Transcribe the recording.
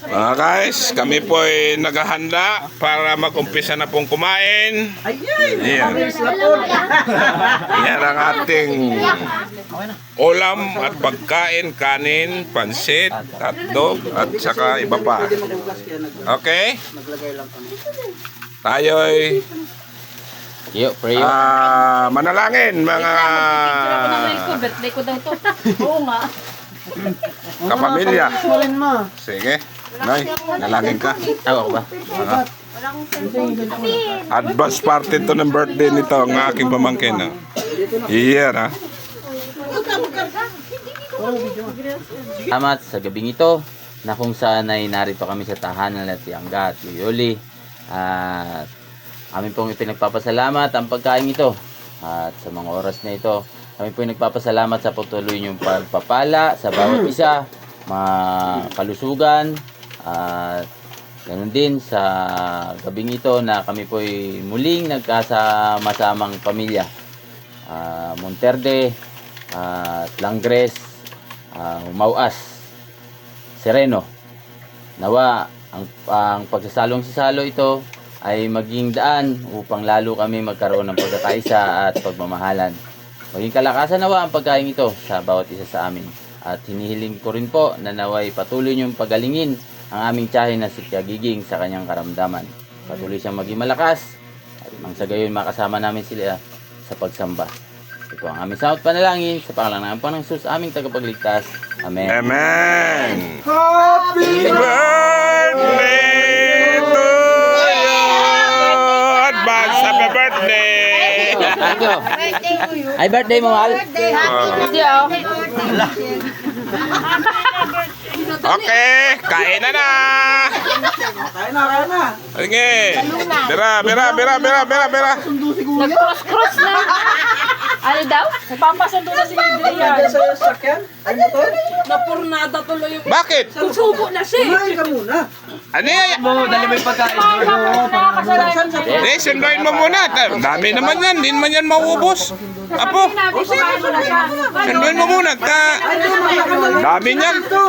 Mga guys, kami po ay naghahanda para mag-umpisa na pong kumain. Yan. Yan ang ating ulam at pagkain, kanin, pansit, hotdog, at saka iba pa. Okay? Tayo'y Yo, prayo. ah, manalangin mga Birthday ko daw to. Oo nga. kapamilya. Sige. Nay, nalangin ka. Tawa ko ba? Ah. Advance party to ng birthday nito ang aking pamangkin. ah. Iyan ha. Salamat sa gabing ito na kung saan ay narito kami sa tahanan ng Tiangga at Yuyoli. At amin pong ipinagpapasalamat ang pagkain ito. At sa mga oras na ito, kami po nagpapasalamat sa patuloy niyong pagpapala sa bawat isa, mga kalusugan, at ganun din sa gabing ito na kami po ay muling nagkasama-samang pamilya. Ah, Monterde, at Langres, ah, Humauas, Sereno. Nawa, ang, ang pagsasalong sisalo ito ay maging daan upang lalo kami magkaroon ng pagkakaisa at pagmamahalan. Maging kalakasan nawa ang pagkain ito sa bawat isa sa amin. At hinihiling ko rin po na naway patuloy niyong pagalingin ang aming tiyahin na si Tiagiging sa kanyang karamdaman. Patuloy siyang maging malakas at nang sa gayon makasama namin sila sa pagsamba. Ito ang aming samot panalangin sa pangalan ng Panginoong Jesus, aming tagapagligtas. Amen. Amen. Happy birthday to you. Advance happy birthday. Thank you. Ay, birthday mo, Mal. Hindi oh. Okay, kain na na. Kain na, kain na. Sige. Bira, bira, bira, bira, bira, bira. Nag-cross-cross na. Ano daw? Nagpapasundo na si. Diyan sa sakyan. Ay, motor. Napurnada tuloy yung... Bakit? Subo na siya. Kumain ka muna. Ano yan? Dali mo yung pagkain. Eh, sunduin mo muna. Dami naman yan. Hindi naman yan mauubos. Apo, kain mo mo muna. Ta- Dami niyan. Ito.